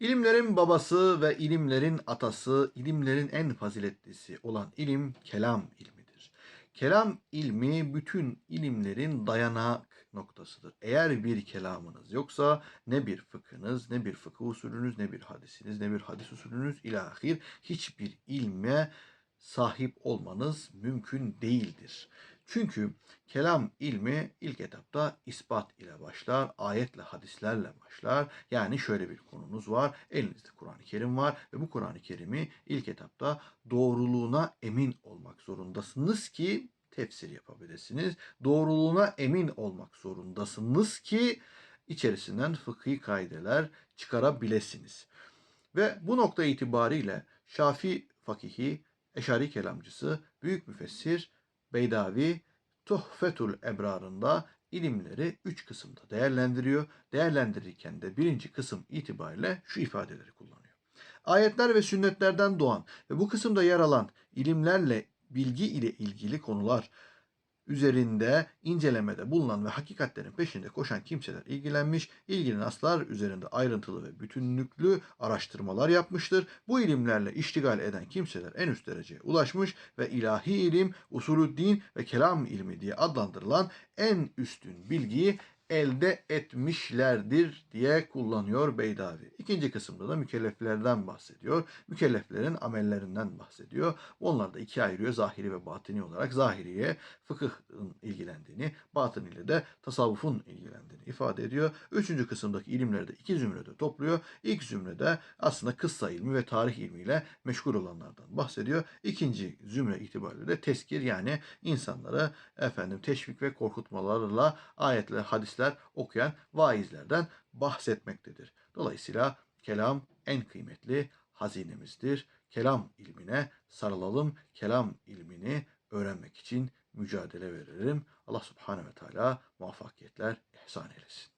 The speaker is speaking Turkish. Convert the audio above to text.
İlimlerin babası ve ilimlerin atası, ilimlerin en faziletlisi olan ilim kelam ilmidir. Kelam ilmi bütün ilimlerin dayanak noktasıdır. Eğer bir kelamınız yoksa ne bir fıkhınız, ne bir fıkıh usulünüz, ne bir hadisiniz, ne bir hadis usulünüz ilahir hiçbir ilme sahip olmanız mümkün değildir. Çünkü kelam ilmi ilk etapta ispat ile başlar, ayetle, hadislerle başlar. Yani şöyle bir konunuz var, elinizde Kur'an-ı Kerim var ve bu Kur'an-ı Kerim'i ilk etapta doğruluğuna emin olmak zorundasınız ki tefsir yapabilirsiniz. Doğruluğuna emin olmak zorundasınız ki içerisinden fıkhi kaideler çıkarabilirsiniz. Ve bu nokta itibariyle Şafi fakihi, Eşari kelamcısı, büyük müfessir Beydavi Tuhfetul Ebrar'ında ilimleri üç kısımda değerlendiriyor. Değerlendirirken de birinci kısım itibariyle şu ifadeleri kullanıyor. Ayetler ve sünnetlerden doğan ve bu kısımda yer alan ilimlerle bilgi ile ilgili konular üzerinde incelemede bulunan ve hakikatlerin peşinde koşan kimseler ilgilenmiş, ilgili naslar üzerinde ayrıntılı ve bütünlüklü araştırmalar yapmıştır. Bu ilimlerle iştigal eden kimseler en üst dereceye ulaşmış ve ilahi ilim, usulüddin ve kelam ilmi diye adlandırılan en üstün bilgiyi elde etmişlerdir diye kullanıyor Beydavi. İkinci kısımda da mükelleflerden bahsediyor. Mükelleflerin amellerinden bahsediyor. Onlar da ikiye ayırıyor zahiri ve batini olarak. Zahiriye fıkıhın ilgilendiğini, batın ile de tasavvufun ilgilendiğini ifade ediyor. Üçüncü kısımdaki ilimleri de iki zümrede topluyor. İlk zümrede aslında kıssa ilmi ve tarih ilmiyle meşgul olanlardan bahsediyor. İkinci zümre itibariyle de teskir yani insanları efendim teşvik ve korkutmalarla ayetler, hadisler okuyan vaizlerden bahsetmektedir. Dolayısıyla kelam en kıymetli hazinemizdir. Kelam ilmine sarılalım. Kelam ilmini öğrenmek için mücadele verelim. Allah subhanehu ve teala muvaffakiyetler ihsan eylesin.